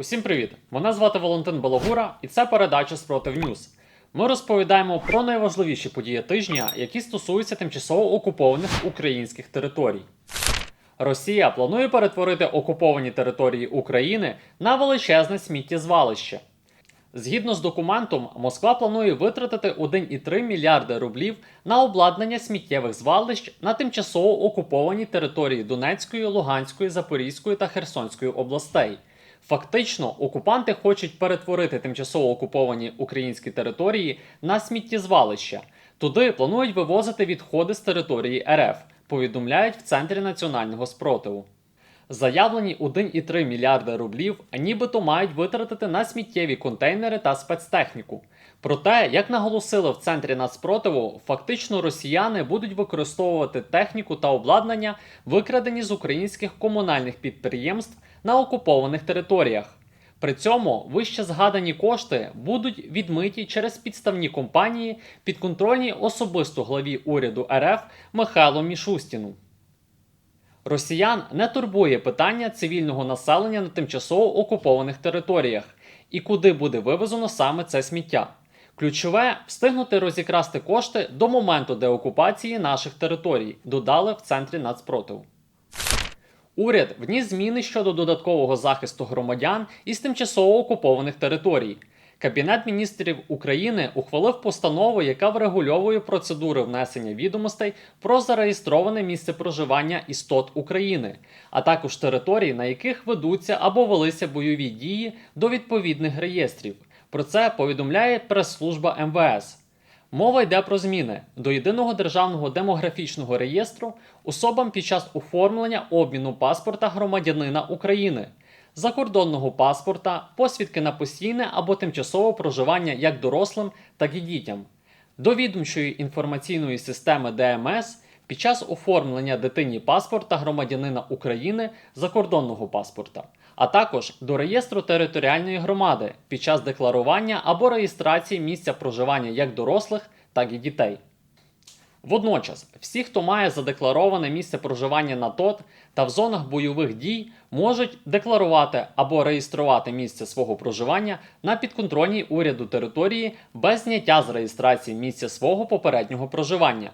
Усім привіт! Мене звати Валентин Балагура, і це передача Спротив Ньюз. Ми розповідаємо про найважливіші події тижня, які стосуються тимчасово окупованих українських територій. Росія планує перетворити окуповані території України на величезне сміттєзвалище. Згідно з документом, Москва планує витратити 1,3 мільярди рублів на обладнання сміттєвих звалищ на тимчасово окупованій території Донецької, Луганської, Запорізької та Херсонської областей. Фактично, окупанти хочуть перетворити тимчасово окуповані українські території на сміттєзвалища. Туди планують вивозити відходи з території РФ, повідомляють в Центрі національного спротиву. Заявлені 1,3 мільярди рублів нібито мають витратити на сміттєві контейнери та спецтехніку. Проте, як наголосили в центрі нацпротиву, фактично росіяни будуть використовувати техніку та обладнання, викрадені з українських комунальних підприємств на окупованих територіях. При цьому вище згадані кошти будуть відмиті через підставні компанії, підконтрольні особисто главі уряду РФ Михайлу Мішустіну. Росіян не турбує питання цивільного населення на тимчасово окупованих територіях і куди буде вивезено саме це сміття. Ключове встигнути розікрасти кошти до моменту деокупації наших територій, додали в центрі нацпротиву. Уряд вніс зміни щодо додаткового захисту громадян із тимчасово окупованих територій. Кабінет міністрів України ухвалив постанову, яка врегульовує процедури внесення відомостей про зареєстроване місце проживання істот України, а також територій, на яких ведуться або велися бойові дії до відповідних реєстрів. Про це повідомляє прес-служба МВС. Мова йде про зміни до єдиного державного демографічного реєстру особам під час оформлення обміну паспорта громадянина України, закордонного паспорта, посвідки на постійне або тимчасове проживання як дорослим, так і дітям, до відомчої інформаційної системи ДМС під час оформлення дитині паспорта громадянина України закордонного паспорта, а також до реєстру територіальної громади під час декларування або реєстрації місця проживання як дорослих, так і дітей. Водночас, всі, хто має задеклароване місце проживання на ТОТ та в зонах бойових дій, можуть декларувати або реєструвати місце свого проживання на підконтрольній уряду території без зняття з реєстрації місця свого попереднього проживання.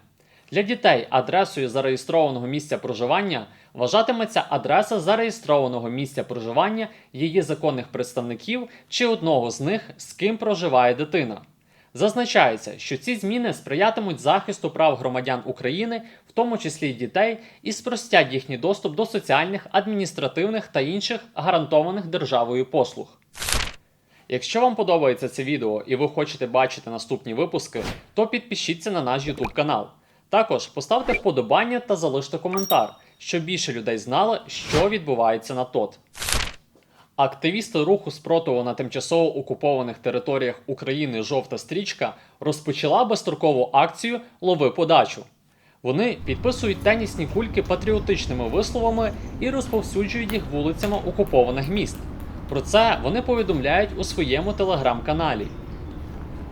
Для дітей адресою зареєстрованого місця проживання вважатиметься адреса зареєстрованого місця проживання її законних представників чи одного з них, з ким проживає дитина. Зазначається, що ці зміни сприятимуть захисту прав громадян України, в тому числі дітей, і спростять їхній доступ до соціальних, адміністративних та інших гарантованих державою послуг. Якщо вам подобається це відео і ви хочете бачити наступні випуски, то підпишіться на наш YouTube канал. Також поставте вподобання та залиште коментар, щоб більше людей знали, що відбувається на ТОТ. Активісти руху спротиву на тимчасово окупованих територіях України Жовта стрічка розпочала безстрокову акцію Лови подачу. Вони підписують тенісні кульки патріотичними висловами і розповсюджують їх вулицями окупованих міст. Про це вони повідомляють у своєму телеграм-каналі.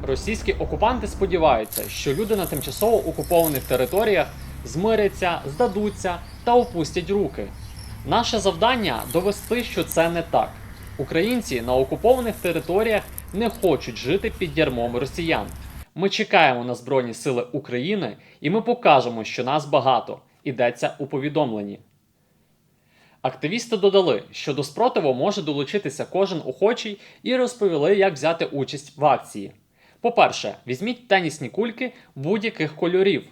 Російські окупанти сподіваються, що люди на тимчасово окупованих територіях змиряться, здадуться та опустять руки. Наше завдання довести, що це не так. Українці на окупованих територіях не хочуть жити під ярмом росіян. Ми чекаємо на Збройні Сили України і ми покажемо, що нас багато. Йдеться у повідомленні. Активісти додали, що до спротиву може долучитися кожен охочий і розповіли, як взяти участь в акції. По-перше, візьміть тенісні кульки будь-яких кольорів,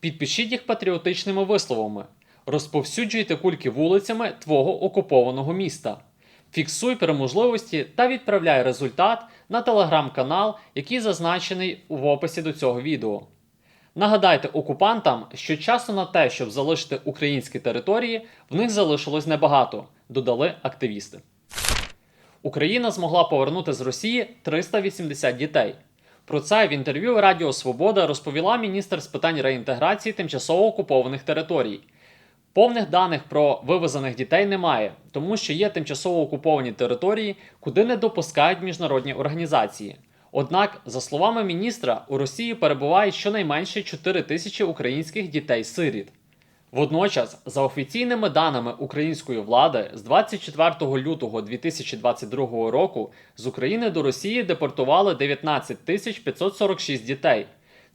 підпишіть їх патріотичними висловами, розповсюджуйте кульки вулицями твого окупованого міста. Фіксуй при можливості та відправляй результат на телеграм-канал, який зазначений в описі до цього відео. Нагадайте окупантам, що часу на те, щоб залишити українські території, в них залишилось небагато, додали активісти. Україна змогла повернути з Росії 380 дітей. Про це в інтерв'ю Радіо Свобода розповіла міністр з питань реінтеграції тимчасово окупованих територій. Повних даних про вивезених дітей немає, тому що є тимчасово окуповані території, куди не допускають міжнародні організації. Однак, за словами міністра, у Росії перебуває щонайменше 4 тисячі українських дітей-сиріт. Водночас, за офіційними даними української влади, з 24 лютого 2022 року з України до Росії депортували 19 тисяч 546 дітей.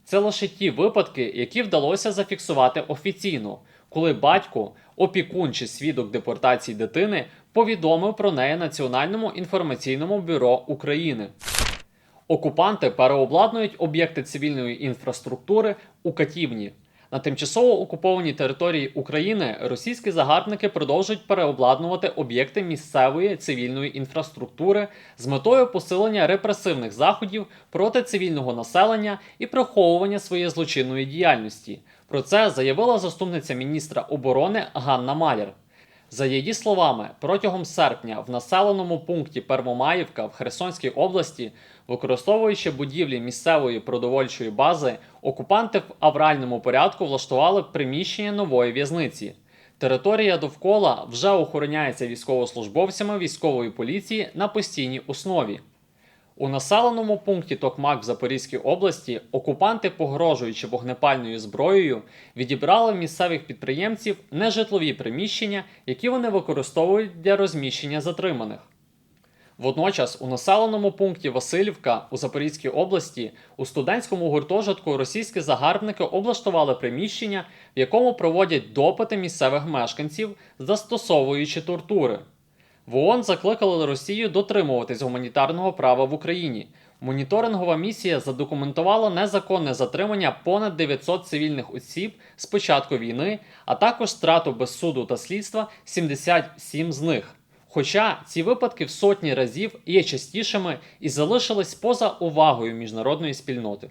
Це лише ті випадки, які вдалося зафіксувати офіційно, коли батько, опікун чи свідок депортації дитини повідомив про неї Національному інформаційному бюро України. Окупанти переобладнують об'єкти цивільної інфраструктури у катівні. На тимчасово окупованій території України російські загарбники продовжують переобладнувати об'єкти місцевої цивільної інфраструктури з метою посилення репресивних заходів проти цивільного населення і приховування своєї злочинної діяльності. Про це заявила заступниця міністра оборони Ганна Маляр. За її словами, протягом серпня в населеному пункті Первомаївка в Херсонській області, використовуючи будівлі місцевої продовольчої бази, окупанти в авральному порядку влаштували приміщення нової в'язниці. Територія довкола вже охороняється військовослужбовцями військової поліції на постійній основі. У населеному пункті Токмак в Запорізькій області окупанти, погрожуючи вогнепальною зброєю, відібрали місцевих підприємців нежитлові приміщення, які вони використовують для розміщення затриманих. Водночас у населеному пункті Васильівка у Запорізькій області у студентському гуртожитку російські загарбники облаштували приміщення, в якому проводять допити місцевих мешканців, застосовуючи тортури. В ООН закликали Росію дотримуватись гуманітарного права в Україні. Моніторингова місія задокументувала незаконне затримання понад 900 цивільних осіб з початку війни, а також страту без суду та слідства 77 з них. Хоча ці випадки в сотні разів є частішими і залишились поза увагою міжнародної спільноти.